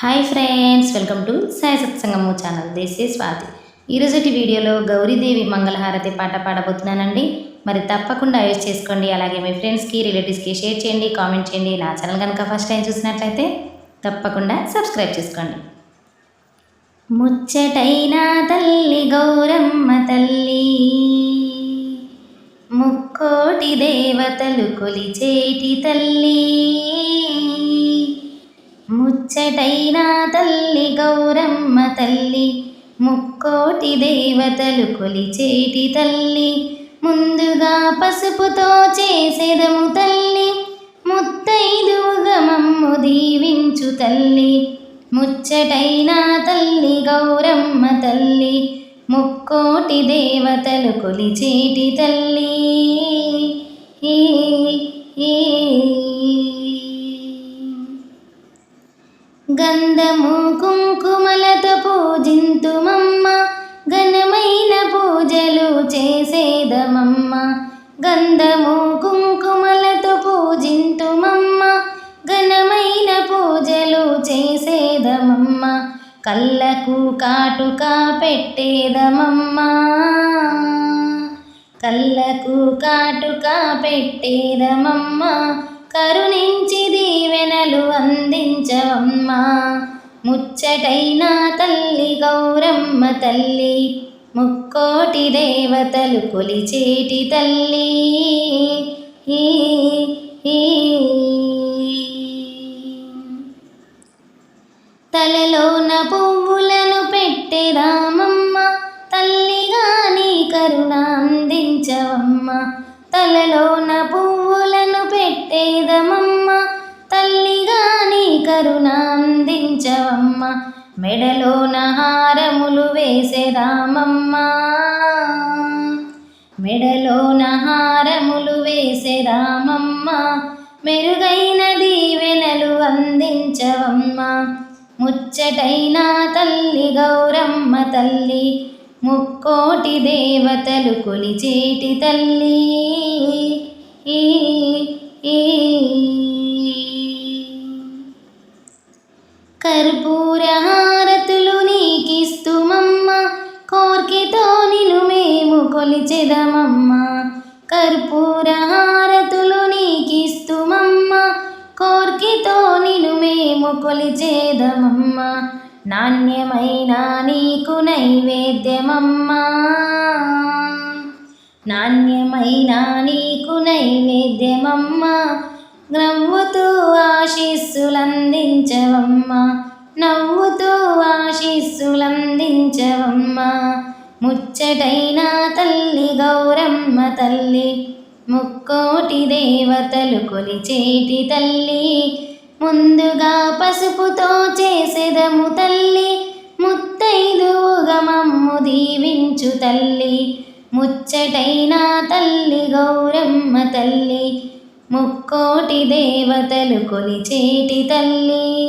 Hi friends welcome to Sai Satsangamu channel. This is Swathi. ఈరోజుటి వీడియోలో గౌరీదేవి మంగళహారతి పాట పాడబోతున్నానండి. మరి తప్పకుండా యూజ్ చేసుకోండి. అలాగే మీ ఫ్రెండ్స్కి రిలేటివ్స్కి షేర్ చేయండి కామెంట్ చేయండి. నా ఛానల్ కనుక ఫస్ట్ టైం చూసినట్లయితే తప్పకుండా సబ్స్క్రైబ్ చేసుకోండి. ముచ్చటైన తల్లి గౌరమ్మ తల్లి ముక్కోటి దేవతలు కొలిచేటి తల్లి. ముచ్చటైన తల్లి గౌరమ్మ తల్లి ముక్కోటి దేవతలు కొలిచేటి తల్లి ముందుగా పసుపుతో చేసేదము తల్లి ముత్తైదువుగా మమ్ము దీవించు తల్లి ముచ్చటైన తల్లి గౌరమ్మ తల్లి ముక్కోటి దేవతలు కొలిచేటి తల్లి. గంధము కుంకుమలతో పూజింతుమమ్మ. ఘనమైన పూజలు చేసేదమమ్మ. గంధము కుంకుమలతో పూజింతుమమ్మ. ఘనమైన పూజలు చేసేదమమ్మ. కళ్ళకు కాటుక పెట్టేదమమ్మా. కళ్ళకు కాటుక పెట్టేదమమ్మ. కరుణించి దీవెనలు అందించవమ్మా. ముచ్చటైన తల్లి గౌరమ్మ తల్లి ముక్కోటి దేవతలు కొలిచేటి తల్లి. తలలోన పువ్వులను పెట్టే రామమ్మ కరుణాందించవమ్మ. కరుణ నహారములు మెడలోన హారములు వేసేదామమ్మ మెడలోన హారములు వేసేదామమ్మ మెరుగైన దీవెనలు అందించవమ్మ. ముచ్చటైన తల్లి గౌరమ్మ తల్లి. ముక్కోటి దేవతలు కొలిచేటి తల్లి. ఈ. కర్పూర హారతులు నీకిస్తుమమ్మ. కోర్కెతో నిను మేము కొలిచెదమమ్మ. కర్పూర హారతులు నీకిస్తుమమ్మ. కోర్కెతో నిను మేము కొలిచేదమమ్మ. నాణ్యమైన నీకు నైవేద్యమమ్మ. నాణ్యమైన నీకు నైవేద్యమమ్మ. నవ్వుతూ ఆశీస్సులందించవమ్మా. నవ్వుతూ ఆశీస్సులందించవమ్మా. ముచ్చటైన తల్లి గౌరమ్మ తల్లి ముక్కోటి దేవతలు కొలిచేటి తల్లి ముందుగా పసుపుతో చేసెదము తల్లి ముత్తైదువుగా మమ్ము దీవించు తల్లి ముచ్చటైన తల్లి గౌరమ్మ తల్లి ముక్కోటి దేవతలు కొలిచేటి తల్లి.